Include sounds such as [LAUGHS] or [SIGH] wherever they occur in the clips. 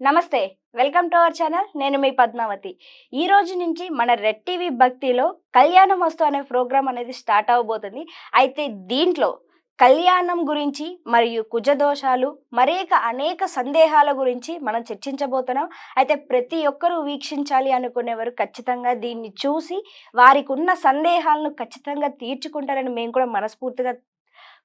నమస్తే welcome to our channel. నేను మీ పద్మావతి. ఈ రోజు నుంచి మన రెడ్ టీవీ భక్తిలో కళ్యాణం వస్తు అనే ప్రోగ్రాం అనేది స్టార్ట్ అవబోతుంది. అయితే దీంట్లో కళ్యాణం గురించి మరియు కుజదోషాలు మరేక అనేక సందేహాల గురించి మనం చర్చించబోతున్నాం. అయితే ప్రతి ఒక్కరూ వీక్షించాలి అనుకునేవారు ఖచ్చితంగా దీన్ని చూసి వారికి ఉన్న సందేహాలను ఖచ్చితంగా తీర్చుకుంటారని మేము కూడా మనస్ఫూర్తిగా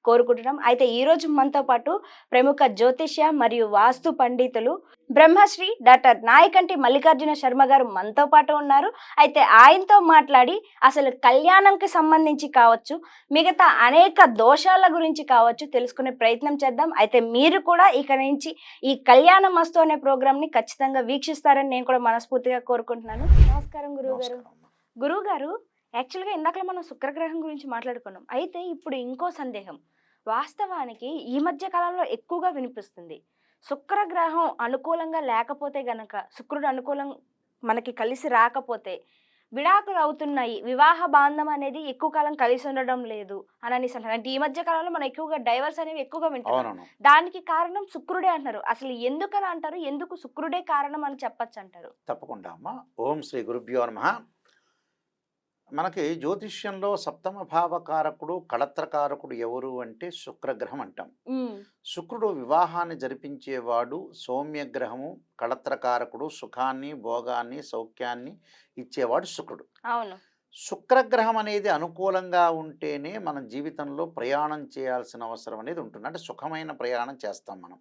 కోరుకుంటున్నాం. అయితే ఈ రోజు మనతో పాటు ప్రముఖ జ్యోతిష్య మరియు వాస్తు పండితులు బ్రహ్మశ్రీ డాక్టర్ నాయకంటి మల్లికార్జున శర్మ గారు మనతో పాటు ఉన్నారు. అయితే ఆయనతో మాట్లాడి అసలు కళ్యాణంకి సంబంధించి కావచ్చు మిగతా అనేక దోషాల గురించి కావచ్చు తెలుసుకునే ప్రయత్నం చేద్దాం. అయితే మీరు కూడా ఇక నుంచి ఈ కళ్యాణం మస్తు అనే ప్రోగ్రామ్ని ఖచ్చితంగా వీక్షిస్తారని నేను కూడా మనస్ఫూర్తిగా కోరుకుంటున్నాను. నమస్కారం గురువు గారు. గురువు గారు యాక్చువల్గా ఇందాక మనం శుక్రగ్రహం గురించి మాట్లాడుకున్నాం. అయితే ఇప్పుడు ఇంకో సందేహం. వాస్తవానికి ఈ మధ్య కాలంలో ఎక్కువగా వినిపిస్తుంది. శుక్రగ్రహం అనుకూలంగా లేకపోతే గనక శుక్రుడు అనుకూలం మనకి కలిసి రాకపోతే విడాకులు అవుతున్నాయి. వివాహ బాంధం అనేది ఎక్కువ కాలం కలిసి ఉండడం లేదు అని అనేసి అంటారు అంటే ఈ మధ్య కాలంలో మనం ఎక్కువగా డైవర్స్ అనేవి ఎక్కువగా అవునవును. దానికి కారణం శుక్రుడే అంటారు అసలు ఎందుకని అంటారు? ఎందుకు శుక్రుడే కారణం అని చెప్పచ్చు అంటారు తప్పకుండా అమ్మా. ఓం శ్రీ గురుభ్యో నమ. మనకి జ్యోతిష్యంలో సప్తమ భావకారకుడు కళత్రకారకుడు ఎవరు అంటే శుక్రగ్రహం అంటాం. శుక్రుడు వివాహాన్ని జరిపించేవాడు సౌమ్యగ్రహము కళత్రకారకుడు సుఖాన్ని భోగాన్ని సౌఖ్యాన్ని ఇచ్చేవాడు శుక్రుడు. అవును. శుక్రగ్రహం అనేది అనుకూలంగా ఉంటేనే మన జీవితంలో ప్రయాణం చేయాల్సిన అవసరం అనేది ఉంటుంది. అంటే సుఖమైన ప్రయాణం చేస్తాం మనం.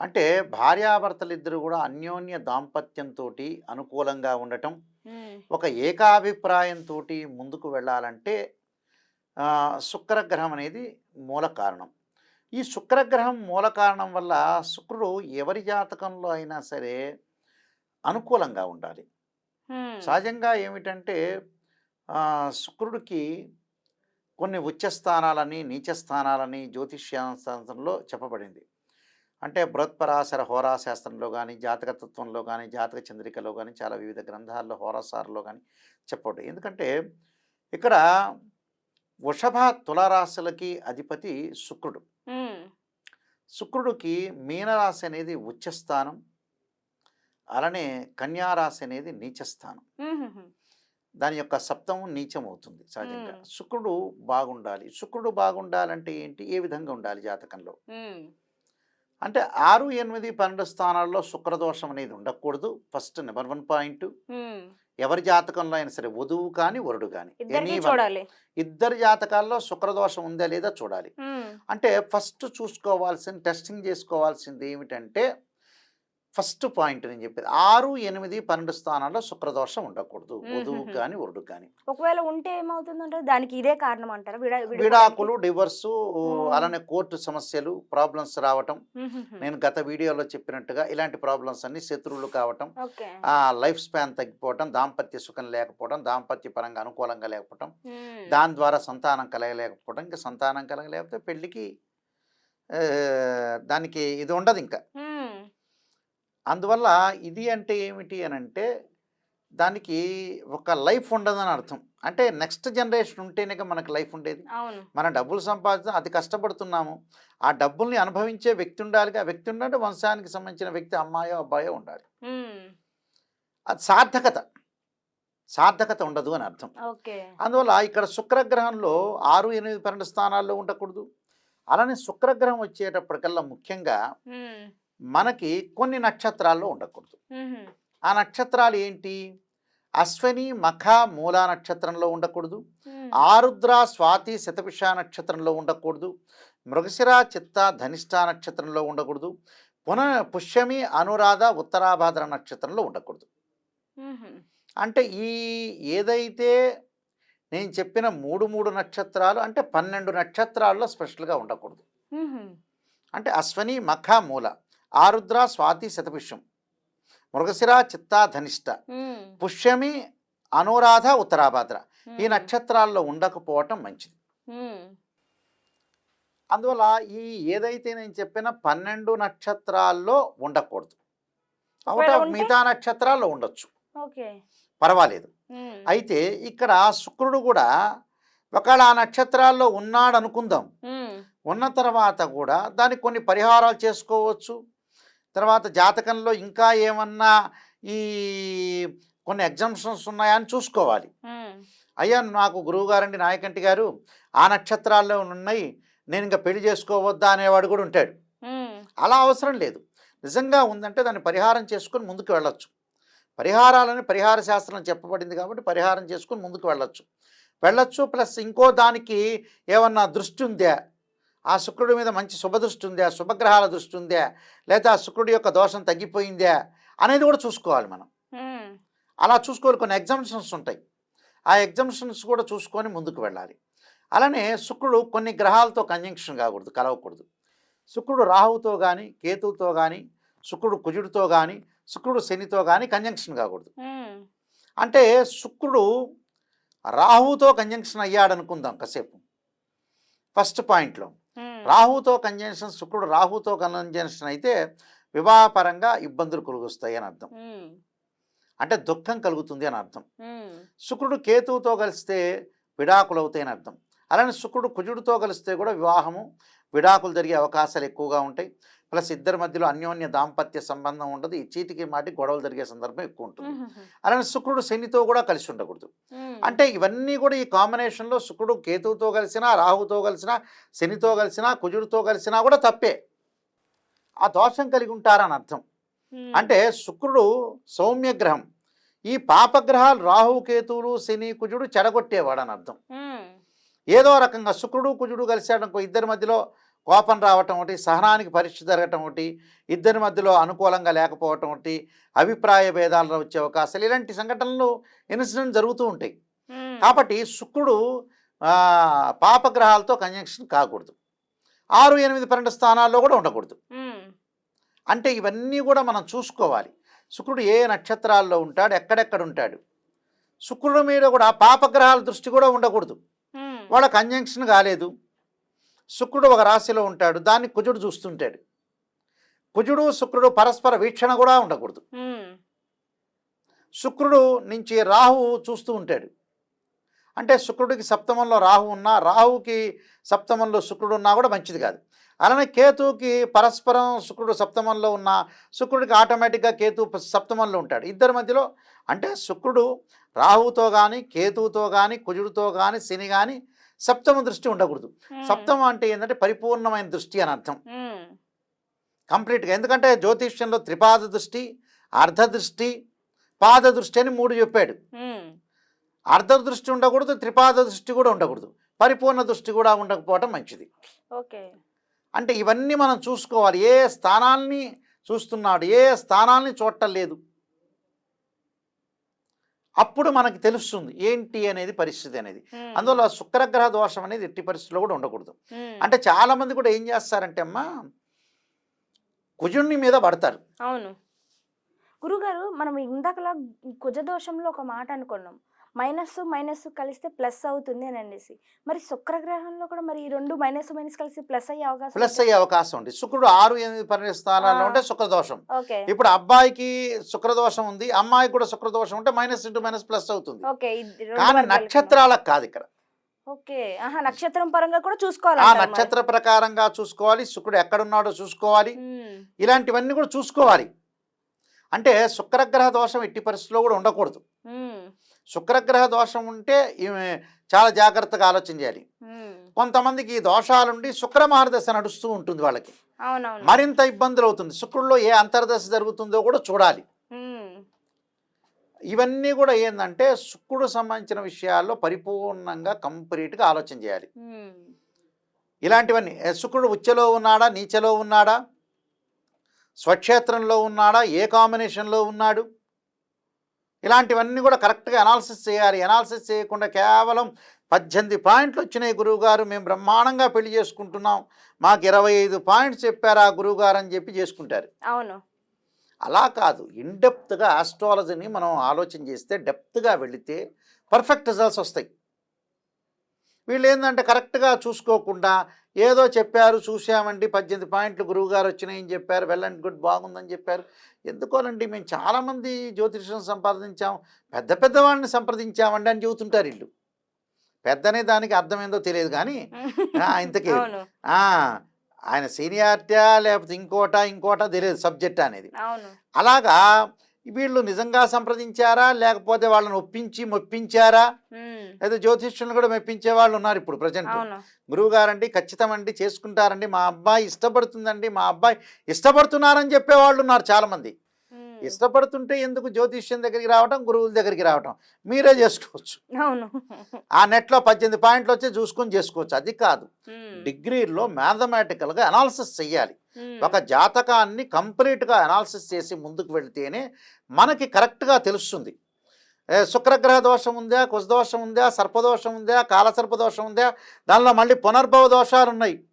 అంటే భార్యాభర్తలు ఇద్దరు కూడా అన్యోన్య దాంపత్యంతో అనుకూలంగా ఉండటం ఒక ఏకాభిప్రాయంతో ముందుకు వెళ్ళాలంటే శుక్రగ్రహం అనేది మూల కారణం. ఈ శుక్రగ్రహం మూల కారణం వల్ల శుక్రుడు ఎవరి జాతకంలో అయినా సరే అనుకూలంగా ఉండాలి. సహజంగా ఏమిటంటే శుక్రుడికి కొన్ని ఉచ్చ స్థానాలని నీచ స్థానాలని జ్యోతిష్యాస్త్రంలో చెప్పబడింది. అంటే బృహత్పరాశర హోరాశాస్త్రంలో కానీ జాతకతత్వంలో కానీ జాతక చంద్రికలో కానీ చాలా వివిధ గ్రంథాల్లో హోరాసారలో కానీ చెప్పబడి ఎందుకంటే ఇక్కడ వృషభ తులారాశులకి అధిపతి శుక్రుడు. శుక్రుడికి మీనరాశి అనేది ఉచ్చ స్థానం అలానే కన్యారాశి అనేది నీచ స్థానం ఉహుహు. దాని యొక్క సప్తము నీచం అవుతుంది సహజంగా. శుక్రుడు బాగుండాలి. శుక్రుడు బాగుండాలంటే ఏంటి? ఏ విధంగా ఉండాలి జాతకంలో? అంటే ఆరు ఎనిమిది పన్నెండు స్థానాల్లో శుక్రదోషం అనేది ఉండకూడదు. First number one point. ఎవరి జాతకంలో అయినా సరే వధువు కానీ వరుడు కానీ ఇద్దరు జాతకాల్లో శుక్రదోషం ఉందా లేదా చూడాలి. అంటే ఫస్ట్ చూసుకోవాల్సింది టెస్టింగ్ చేసుకోవాల్సింది ఏమిటంటే ఫస్ట్ పాయింట్ నేను చెప్పేది. ఆరు ఎనిమిది పన్నెండు స్థానాల్లో శుక్రదోషం ఉండకూడదు. వధువు. కానీ వరుడు కానీ ఒకవేళ ఉంటే ఏమవుతుందంటే దానికి ఇదే కారణం అంటారా? విడాకులు డివర్సు. అలానే కోర్టు సమస్యలు ప్రాబ్లమ్స్ రావటం. నేను గత వీడియోలో చెప్పినట్టుగా ఇలాంటి ప్రాబ్లమ్స్ అన్ని శత్రువులు కావటం. లైఫ్ స్పాన్ తగ్గిపోవటం దాంపత్య సుఖం లేకపోవడం దాంపత్య పరంగా అనుకూలంగా లేకపోవడం ఉమ్, దాని ద్వారా సంతానం కలగలేకపోవడం ఇంకా సంతానం కలగలేకపోతే పెళ్ళికి ఆ, దానికి ఇది ఉండదు ఇంకా. అందువల్ల ఇది అంటే ఏమిటి అని అంటే దానికి ఒక లైఫ్ ఉండదని అర్థం. అంటే నెక్స్ట్ జనరేషన్ ఉంటేనే మనకు లైఫ్ ఉండేది. మనం డబ్బులు సంపాదించడం అతి కష్టపడుతున్నాము. ఆ డబ్బుల్ని అనుభవించే వ్యక్తి ఉండాలి. ఆ వ్యక్తి ఉండాలంటే వంశానికి సంబంధించిన వ్యక్తి అమ్మాయో అబ్బాయో ఉండాలి. అది సార్థకత. సార్థకత ఉండదు అని అర్థం. అందువల్ల ఇక్కడ శుక్రగ్రహంలో ఆరు ఎనిమిది పన్నెండు స్థానాల్లో ఉండకూడదు. అలానే శుక్రగ్రహం వచ్చేటప్పటికల్లా ముఖ్యంగా మనకి కొన్ని నక్షత్రాల్లో ఉండకూడదు. ఆ నక్షత్రాలు ఏంటి? అశ్వని మఖ మూలా నక్షత్రంలో ఉండకూడదు. ఆరుద్ర స్వాతి శతభిష నక్షత్రంలో ఉండకూడదు. మృగశిర చిత్త ధనిష్ట నక్షత్రంలో ఉండకూడదు. పున పుష్యమి అనురాధ ఉత్తరాభాద్ర నక్షత్రంలో ఉండకూడదు. అంటే ఈ ఏదైతే నేను చెప్పిన మూడు మూడు నక్షత్రాలు అంటే పన్నెండు నక్షత్రాల్లో స్పెషల్గా ఉండకూడదు. అంటే అశ్వని మఖ మూల. ఆరుద్ర స్వాతి శతపుష్యం మృగశిర చిత్త ధనిష్ట. పుష్యమి అనురాధ ఉత్తరాభాద్ర. ఈ నక్షత్రాల్లో ఉండకపోవటం మంచిది. అందువల్ల ఈ ఏదైతే నేను చెప్పిన పన్నెండు నక్షత్రాల్లో ఉండకూడదు. Out of? మిగతా నక్షత్రాల్లో ఉండొచ్చు. పర్వాలేదు. అయితే ఇక్కడ శుక్రుడు కూడా ఒకవేళ ఆ నక్షత్రాల్లో ఉన్నాడు అనుకుందాం ఉన్న తర్వాత కూడా దానికి కొన్ని పరిహారాలు చేసుకోవచ్చు. తర్వాత జాతకంలో ఇంకా ఏమన్నా ఈ కొన్ని ఎగ్జామ్షన్స్ ఉన్నాయా అని చూసుకోవాలి. అయ్యా నాకు గురువుగారండి నాయకంటి గారు ఆ నక్షత్రాల్లో ఉన్నాయి నేను ఇంకా పెళ్ళి చేసుకోవద్దా అనేవాడు కూడా ఉంటాడు. అలా అవసరం లేదు. నిజంగా ఉందంటే దాన్ని పరిహారం చేసుకొని ముందుకు వెళ్ళొచ్చు. పరిహారాలని పరిహార శాస్త్రం చెప్పబడింది కాబట్టి పరిహారం చేసుకొని ముందుకు వెళ్ళొచ్చు. వెళ్ళొచ్చు ప్లస్ ఇంకో దానికి ఏమన్నా దృష్టి ఉందా? ఆ శుక్రుడి మీద మంచి శుభదృష్టి ఉందా శుభగ్రహాల దృష్టి ఉందా లేదా ఆ శుక్రుడి యొక్క దోషం తగ్గిపోయిందా అనేది కూడా చూసుకోవాలి మనం. అలా చూసుకోవాలి. కొన్ని ఎగ్జామ్షన్స్ ఉంటాయి. ఆ ఎగ్జామ్షన్స్ కూడా చూసుకొని ముందుకు వెళ్ళాలి. అలానే శుక్రుడు కొన్ని గ్రహాలతో కంజంక్షన్ కాకూడదు కలవకూడదు. శుక్రుడు రాహువుతో కానీ కేతువుతో కానీ శుక్రుడు కుజుడితో కానీ శుక్రుడు శనితో కానీ కంజంక్షన్ కాకూడదు. అంటే శుక్రుడు రాహువుతో కంజంక్షన్ అయ్యాడు అనుకుందాం కాసేపు. ఫస్ట్ పాయింట్లో. రాహుతో కంజంక్షన్ శుక్రుడు రాహుతో కంజంక్షన్ అయితే వివాహపరంగా ఇబ్బందులు కలుగుస్తాయి అని అర్థం. అంటే దుఃఖం కలుగుతుంది అని అర్థం. శుక్రుడు కేతువుతో కలిస్తే విడాకులు అవుతాయని అర్థం. అలానే శుక్రుడు కుజుడితో కలిస్తే కూడా వివాహము విడాకులు జరిగే అవకాశాలు ఎక్కువగా ఉంటాయి. ప్లస్ ఇద్దరి మధ్యలో అన్యోన్య దాంపత్య సంబంధం ఉండదు. ఈ చీటికి మాటి గొడవలు జరిగే సందర్భం ఎక్కువ ఉంటుంది. అలానే శుక్రుడు శనితో కూడా కలిసి ఉండకూడదు. అంటే ఇవన్నీ కూడా ఈ కాంబినేషన్లో శుక్రుడు కేతువుతో కలిసినా రాహుతో కలిసినా శనితో కలిసినా కుజుడితో కలిసినా కూడా తప్పే. ఆ దోషం కలిగి ఉంటారని అర్థం. అంటే శుక్రుడు సౌమ్య గ్రహం ఈ పాపగ్రహాలు రాహు కేతువులు శని కుజుడు చెడగొట్టేవాడు అని అర్థం ఏదో రకంగా శుక్రుడు కుజుడు కలిసాడనుకో ఇద్దరి మధ్యలో కోపం రావటం ఒకటి సహనానికి పరీక్ష జరగటం ఒకటి ఇద్దరి మధ్యలో అనుకూలంగా లేకపోవటం ఒకటి అభిప్రాయ భేదాలు వచ్చే అవకాశాలు ఇలాంటి సంఘటనలు ఇన్సిడెంట్ జరుగుతూ ఉంటాయి. కాబట్టి శుక్రుడు పాపగ్రహాలతో కంజంక్షన్ కాకూడదు. ఆరు ఎనిమిది పన్నెండు స్థానాల్లో కూడా ఉండకూడదు. అంటే ఇవన్నీ కూడా మనం చూసుకోవాలి. శుక్రుడు ఏ నక్షత్రాల్లో ఉంటాడు ఎక్కడెక్కడ ఉంటాడు? శుక్రుడి మీద కూడా పాపగ్రహాల దృష్టి కూడా ఉండకూడదు. వాళ్ళ కంజంక్షన్ కాలేదు. శుక్రుడు ఒక రాశిలో ఉంటాడు దాన్ని కుజుడు చూస్తుంటాడు. కుజుడు శుక్రుడు పరస్పర వీక్షణ కూడా ఉండకూడదు. శుక్రుడు నుంచి రాహువు చూస్తూ ఉంటాడు. అంటే శుక్రుడికి సప్తమంలో రాహు ఉన్నా రాహువుకి సప్తమంలో శుక్రుడు ఉన్నా కూడా మంచిది కాదు. అలానే కేతువుకి పరస్పరం శుక్రుడు సప్తమంలో ఉన్న శుక్రుడికి ఆటోమేటిక్గా కేతు సప్తమంలో ఉంటాడు. ఇద్దరి మధ్యలో అంటే శుక్రుడు రాహువుతో కానీ కేతువుతో కానీ కుజుడితో కానీ శని కానీ సప్తమ దృష్టి ఉండకూడదు. సప్తమం అంటే ఏంటంటే పరిపూర్ణమైన దృష్టి అని అర్థం. కంప్లీట్గా ఎందుకంటే జ్యోతిష్యంలో త్రిపాద దృష్టి అర్ధ దృష్టి పాద దృష్టి అని మూడు చెప్పాడు. అర్ధ దృష్టి ఉండకూడదు త్రిపాద దృష్టి కూడా ఉండకూడదు. పరిపూర్ణ దృష్టి కూడా ఉండకపోవటం మంచిది. ఓకే. అంటే ఇవన్నీ మనం చూసుకోవాలి. ఏ స్థానాల్ని చూస్తున్నాడు ఏ స్థానాల్ని చూడటం లేదు. అప్పుడు మనకి తెలుస్తుంది ఏంటి అనేది పరిస్థితి అనేది. అందువల్ల శుక్రగ్రహ దోషం అనేది ఎట్టి పరిస్థితుల్లో కూడా ఉండకూడదు. అంటే చాలామంది కూడా ఏం చేస్తారంటే అమ్మా కుజుణ్ణి మీద పడతారు. అవును. గురుగారు మనం ఇందాకలా కుజదోషంలో ఒక మాట అనుకున్నాం. మైనస్ మైనస్ కలిస్తే ప్లస్ అవుతుంది అని అనేసి. మరి శుక్రగ్రహంలో కూడా మరి ఈ రెండు మైనస్ మైనస్ కలిసి ప్లస్ అయ్యే అవకాశం ప్లస్ అయ్యే అవకాశం ఉంది. శుక్రుడు ఆరు ఎనిమిది పన్నెండు స్థానాల్లో. ఉంటే శుక్రదోషం. ఓకే. ఇప్పుడు అబ్బాయికి శుక్రదోషం ఉంది అమ్మాయికి కూడా శుక్రదోషం ఉంటే మైనస్ ఇంటూ మైనస్ ప్లస్ అవుతుంది. కానీ నక్షత్రాలకు కాదు ఇక్కడ. ఓకే ఆహా నక్షత్రం పరంగా కూడా చూసుకోవాలి ఆ. నక్షత్ర ప్రకారంగా చూసుకోవాలి శుక్రుడు ఎక్కడున్నాడో చూసుకోవాలి ఇలాంటివన్నీ కూడా చూసుకోవాలి. అంటే శుక్రగ్రహ దోషం ఎట్టి పరిస్థితుల్లో కూడా ఉండకూడదు. శుక్రగ్రహ దోషం ఉంటే ఈమె చాలా జాగ్రత్తగా ఆలోచన చేయాలి. కొంతమందికి ఈ దోషాలుండి శుక్ర మహర్దశ నడుస్తూ ఉంటుంది వాళ్ళకి. మరింత ఇబ్బందులు అవుతుంది. శుక్రుల్లో ఏ అంతర్దశ జరుగుతుందో కూడా చూడాలి. ఇవన్నీ కూడా ఏంటంటే శుక్రుడు సంబంధించిన విషయాల్లో పరిపూర్ణంగా కంప్లీట్గా ఆలోచన చేయాలి. ఇలాంటివన్నీ శుక్రుడు ఉచ్చలో ఉన్నాడా నీచలో ఉన్నాడా స్వక్షేత్రంలో ఉన్నాడా ఏ కాంబినేషన్లో ఉన్నాడు? ఇలాంటివన్నీ కూడా కరెక్ట్గా అనాలిసిస్ చేయాలి. అనాలిసిస్ చేయకుండా కేవలం పద్దెనిమిది పాయింట్లు వచ్చినాయి గురువుగారు. మేము బ్రహ్మాండంగా పెళ్ళి చేసుకుంటున్నాం. మాకు ఇరవై ఐదు పాయింట్స్ చెప్పారు ఆ గురువుగారు అని చెప్పి చేసుకుంటారు. అవును. అలా కాదు. ఇన్డెప్త్గా ఆస్ట్రాలజీని మనం ఆలోచన చేస్తే డెప్త్గా వెళితే పర్ఫెక్ట్ రిజల్ట్స్ వస్తాయి. వీళ్ళు ఏంటంటే కరెక్ట్గా చూసుకోకుండా ఏదో చెప్పారు చూసామండి పద్దెనిమిది పాయింట్లు గురువుగారు వచ్చినాయని చెప్పారు. వెల్ అండ్ గుడ్ బాగుందని చెప్పారు. ఎందుకోనండి మేము చాలామంది జ్యోతిష్యం సంపాదించాం. పెద్ద పెద్ద వాళ్ళని సంప్రదించామండి అని చెబుతుంటారు వీళ్ళు. పెద్దనే దానికి అర్థం ఏందో తెలియదు కానీ ఆ, ఇంతకీ ఆయన సీనియారిటీ లేకపోతే ఇంకోట ఇంకోట తెలియదు సబ్జెక్ట్ అనేది. అలాగా వీళ్ళు నిజంగా సంప్రదించారా? లేకపోతే వాళ్ళని ఒప్పించి మొప్పించారా? లేదా జ్యోతిష్యులను కూడా మెప్పించే వాళ్ళు ఉన్నారు ఇప్పుడు ప్రజెంట్. గురువు గారండి ఖచ్చితమండి చేసుకుంటారండి. మా అబ్బాయి ఇష్టపడుతుందండి మా అబ్బాయి ఇష్టపడుతున్నారని చెప్పేవాళ్ళు ఉన్నారు చాలామంది. ఉమ్, ఇష్టపడుతుంటే ఎందుకు జ్యోతిష్యం దగ్గరికి రావటం గురువుల దగ్గరికి రావటం? మీరే చేసుకోవచ్చు. అవును. ఆ నెట్లో పద్దెనిమిది పాయింట్లు వచ్చి చూసుకొని చేసుకోవచ్చు. అది కాదు. డిగ్రీలో మ్యాథమెటికల్గా అనాలిసిస్ చెయ్యాలి. ఒక జాతకాన్ని కంప్లీట్గా అనాలిసిస్ చేసి ముందుకు వెళితేనే మనకి కరెక్ట్గా తెలుస్తుంది. శుక్రగ్రహ దోషం ఉందా కుశదోషం ఉందా సర్పదోషం ఉందా కాలసర్పదోషం ఉందా దానిలో మళ్ళీ పునర్భవ దోషాలు ఉన్నాయి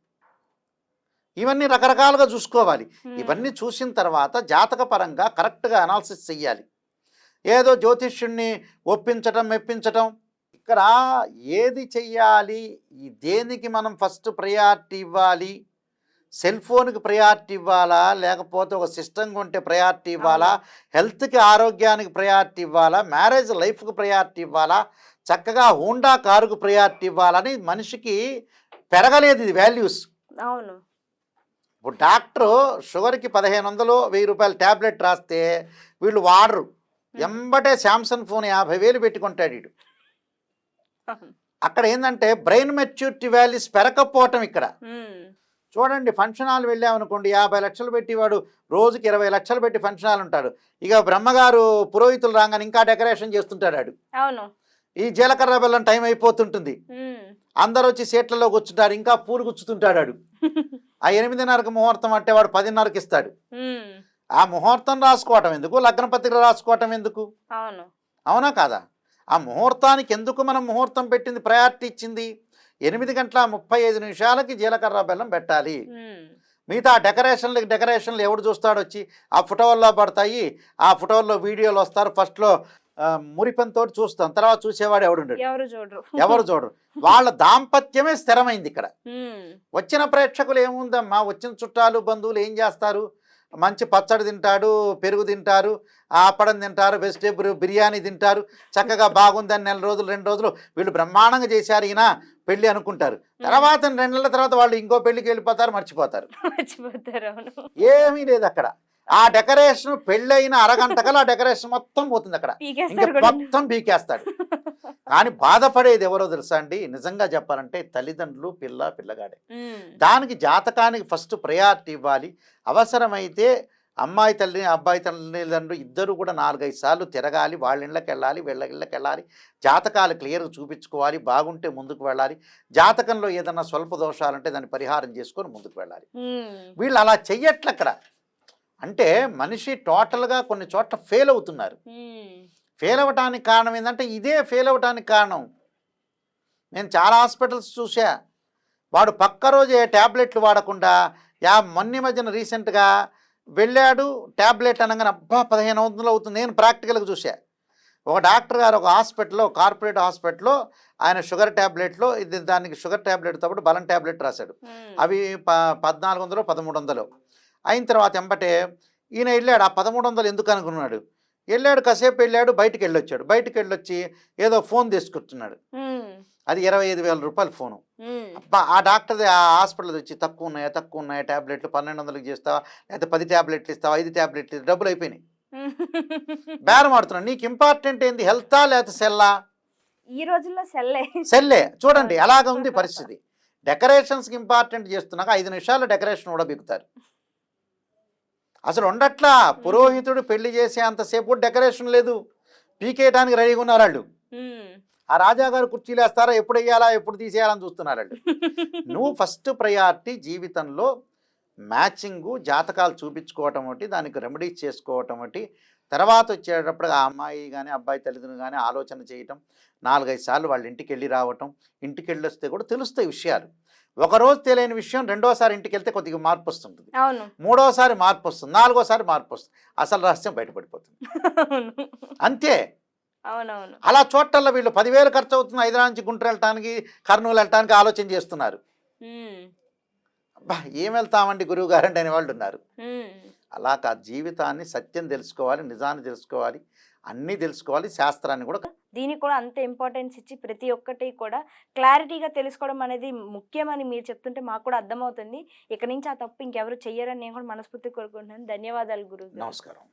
ఇవన్నీ రకరకాలుగా చూసుకోవాలి. ఇవన్నీ చూసిన తర్వాత జాతక పరంగా కరెక్ట్గా అనాలిసిస్ చెయ్యాలి. ఏదో జ్యోతిష్యుణ్ణి ఒప్పించటం మెప్పించటం. ఇక్కడ ఏది చెయ్యాలి? దేనికి మనం ఫస్ట్ ప్రయారిటీ ఇవ్వాలి? సెల్ ఫోన్కి ప్రయారిటీ ఇవ్వాలా? లేకపోతే ఒక సిస్టమ్ కొంటే ప్రయారిటీ ఇవ్వాలా? హెల్త్కి ఆరోగ్యానికి ప్రయారిటీ ఇవ్వాలా? మ్యారేజ్ లైఫ్కి ప్రయారిటీ ఇవ్వాలా? చక్కగా హోండా కారుకు ప్రయారిటీ ఇవ్వాలని మనిషికి పెరగలేదు ఇది వాల్యూస్ అవును. ఇప్పుడు డాక్టరు షుగర్కి పదిహేను వందలు వెయ్యి రూపాయల ట్యాబ్లెట్ రాస్తే వీళ్ళు వాడరు. ఎంబటే శాంసంగ్ ఫోన్ యాభై వేలు పెట్టుకుంటాడు వీడు. అక్కడ ఏంటంటే బ్రెయిన్ మెచ్యూరిటీ వాల్యూస్ పెరగకపోవటం ఇక్కడ. చూడండి ఫంక్షన్ హాల్ వెళ్ళామనుకోండి యాభై లక్షలు పెట్టి వాడు రోజుకి ఇరవై లక్షలు పెట్టి ఫంక్షన్ హాల్ ఉంటాడు ఇక బ్రహ్మగారు పురోహితులు రాగానే ఇంకా డెకరేషన్ చేస్తుంటాడు అవును. ఈ జీలకర్ర బెల్లం టైం అయిపోతుంటుంది. అందరూ వచ్చి సీట్లలో కూర్చుంటారు ఇంకా పూలు గుచ్చుతుంటాడు వాడు ఆ ఎనిమిదిన్నరకు ముహూర్తం అంటే వాడు పదిన్నరకి ఇస్తాడు. ఆ ముహూర్తం రాసుకోవటం ఎందుకు? లగ్న పత్రిక రాసుకోవటం ఎందుకు? అవును. కాదా? ఆ ముహూర్తానికి ఎందుకు మనం ముహూర్తం పెట్టింది ప్రయారిటీ ఇచ్చింది? ఎనిమిది గంటల ముప్పై ఐదు నిమిషాలకి జీలకర్ర బెల్లం పెట్టాలి. మిగతా డెకరేషన్లకి డెకరేషన్లు ఎవడు చూస్తాడు వచ్చి ఆ ఫోటోల్లో పడతాయి ఆ ఫోటోల్లో వీడియోలు వస్తారు. ఫస్ట్లో మురిపంతో చూస్తాం. తర్వాత చూసేవాడు ఎవడుండడు ఎవరు చూడరు. ఎవరు చూడరు. వాళ్ళ దాంపత్యమే స్థిరమైంది ఇక్కడ. [LAUGHS] వచ్చిన ప్రేక్షకులు ఏముందమ్మా? వచ్చిన చుట్టాలు బంధువులు ఏం చేస్తారు? మంచి పచ్చడి తింటాడు పెరుగు తింటారు ఆపడం తింటారు వెజిటేబుల్ బిర్యానీ తింటారు చక్కగా బాగుందని నెల రోజులు రెండు రోజులు వీళ్ళు బ్రహ్మాండంగా చేశారు ఈయన పెళ్ళి అనుకుంటారు. తర్వాత రెండు నెలల తర్వాత వాళ్ళు ఇంకో పెళ్ళికి వెళ్ళిపోతారు మర్చిపోతారు. [LAUGHS] మర్చిపోతారు ఏమీ లేదు అక్కడ. ఆ డెకరేషన్ పెళ్ళైన అరగంటకల్ ఆ డెకరేషన్ మొత్తం పోతుంది అక్కడ. ఇంకా మొత్తం పీకేస్తాడు. కానీ బాధపడేది ఎవరో తెలుసా అండి? నిజంగా చెప్పాలంటే తల్లిదండ్రులు పిల్ల పిల్లగాడే. దానికి జాతకానికి ఫస్ట్ ప్రయారిటీ ఇవ్వాలి. అవసరమైతే అమ్మాయి తల్లి అబ్బాయి తల్లిదండ్రులు ఇద్దరు కూడా నాలుగైదు సార్లు తిరగాలి వాళ్ళ ఇళ్ళకి వెళ్ళాలి వీళ్ళ ఇళ్ళకి వెళ్ళాలి. జాతకాలు క్లియర్గా చూపించుకోవాలి బాగుంటే ముందుకు వెళ్ళాలి. జాతకంలో ఏదన్నా స్వల్ప దోషాలంటే దాన్ని పరిహారం చేసుకొని ముందుకు వెళ్ళాలి. వీళ్ళు అలా చెయ్యట్లు అక్కడ. అంటే మనిషి టోటల్గా కొన్ని చోట్ల ఫెయిల్ అవుతున్నారు. ఫెయిల్ అవ్వటానికి కారణం ఏంటంటే ఇదే ఫెయిల్ అవ్వటానికి కారణం. నేను చాలా హాస్పిటల్స్ చూసా వాడు పక్క రోజే ట్యాబ్లెట్లు వాడకుండా యా మొన్న మధ్యన రీసెంట్గా వెళ్ళాడు ట్యాబ్లెట్ అనగానే అబ్బా పదిహేను వందలు అవుతుంది. నేను ప్రాక్టికల్గా చూసా ఒక డాక్టర్ గారు ఒక హాస్పిటల్లో కార్పొరేట్ హాస్పిటల్లో ఆయన షుగర్ ట్యాబ్లెట్లో ఇది దానికి షుగర్ ట్యాబ్లెట్తో పాటు బలం ట్యాబ్లెట్ రాశాడు. అవి ప పద్నాలుగు వందలు పదమూడు వందలు. అయిన తర్వాత ఎంబటే ఈయన వెళ్ళాడు ఆ పదమూడు వందలు ఎందుకు అనుకున్నాడు? వెళ్ళాడు కాసేపు వెళ్ళాడు బయటికి వెళ్ళొచ్చాడు బయటికి వెళ్ళొచ్చి ఏదో ఫోన్ తీసుకొచ్చున్నాడు అది ఇరవై ఐదు వేల రూపాయల ఫోను. అబ్బా ఆ డాక్టర్ది ఆ హాస్పిటల్ వచ్చి తక్కువ ఉన్నాయా తక్కువ ఉన్నాయా ట్యాబ్లెట్లు పన్నెండు వందలకి చేస్తావా లేకపోతే పది ట్యాబ్లెట్లు ఇస్తావా ఐదు ట్యాబ్లెట్లు? డబ్బులు అయిపోయినాయి. [LAUGHS] బేరం ఆడుతున్నాడు. నీకు ఇంపార్టెంట్ ఏంది? హెల్తా లేకపోతే సెల్లా? ఈ రోజుల్లో సెల్లే. సెల్లే. చూడండి [LAUGHS] ఎలాగ ఉంది పరిస్థితి. డెకరేషన్స్కి ఇంపార్టెంట్ చేస్తున్నాక ఐదు నిమిషాలు డెకరేషన్ కూడా బిగుతారు అసలు ఉండట్లా? పురోహితుడు పెళ్ళి చేసే అంతసేపు డెకరేషన్ లేదు. పీకేయడానికి రెడీగా ఉన్నారు వాళ్ళు ఆ రాజాగారు కుర్చీలు వేస్తారా? ఎప్పుడు వేయాలా? ఎప్పుడు తీసేయాలని చూస్తున్నారు వాళ్ళు [LAUGHS] నువ్వు ఫస్ట్ ప్రయారిటీ జీవితంలో మ్యాచింగు జాతకాలు చూపించుకోవటం ఒకటి దానికి రెమెడీస్ చేసుకోవటం ఒకటి. తర్వాత వచ్చేటప్పుడు ఆ అమ్మాయి కానీ అబ్బాయి తల్లిదండ్రులు కానీ ఆలోచన చేయటం. నాలుగైదు సార్లు వాళ్ళ ఇంటికి వెళ్ళి రావటం. ఇంటికి వెళ్ళి వస్తే కూడా తెలుస్తాయి విషయాలు. ఒకరోజు తెలియని విషయం రెండోసారి ఇంటికి వెళ్తే కొద్దిగా మార్పు వస్తుంటుంది. మూడోసారి మార్పు వస్తుంది. నాలుగోసారి మార్పు వస్తుంది. అసలు రహస్యం బయటపడిపోతుంది. అంతే. అవునవును. అలా చోట్ల వీళ్ళు పదివేలు ఖర్చు అవుతుంది హైదరాబాద్ నుంచి గుంటూరు వెళ్ళటానికి కర్నూలు వెళ్ళటానికి ఆలోచన చేస్తున్నారు. ఏం వెళ్తామండి గురువు గారండి అనే వాళ్ళు ఉన్నారు. అలా కాదు. జీవితాన్ని సత్యం తెలుసుకోవాలి నిజాన్ని తెలుసుకోవాలి. అన్నీ తెలుసుకోవాలి శాస్త్రాన్ని కూడా దీనికి కూడా అంత ఇంపార్టెన్స్ ఇచ్చి ప్రతి ఒక్కటి కూడా క్లారిటీగా తెలుసుకోవడం అనేది ముఖ్యమని మీరు చెప్తుంటే మాకు కూడా అర్థమవుతుంది. ఇక నుంచి ఆ తప్పు ఇంకెవరు చెయ్యరని నేను కూడా మనస్ఫూర్తి కోరుకుంటున్నాను. ధన్యవాదాలు గారు. నమస్కారం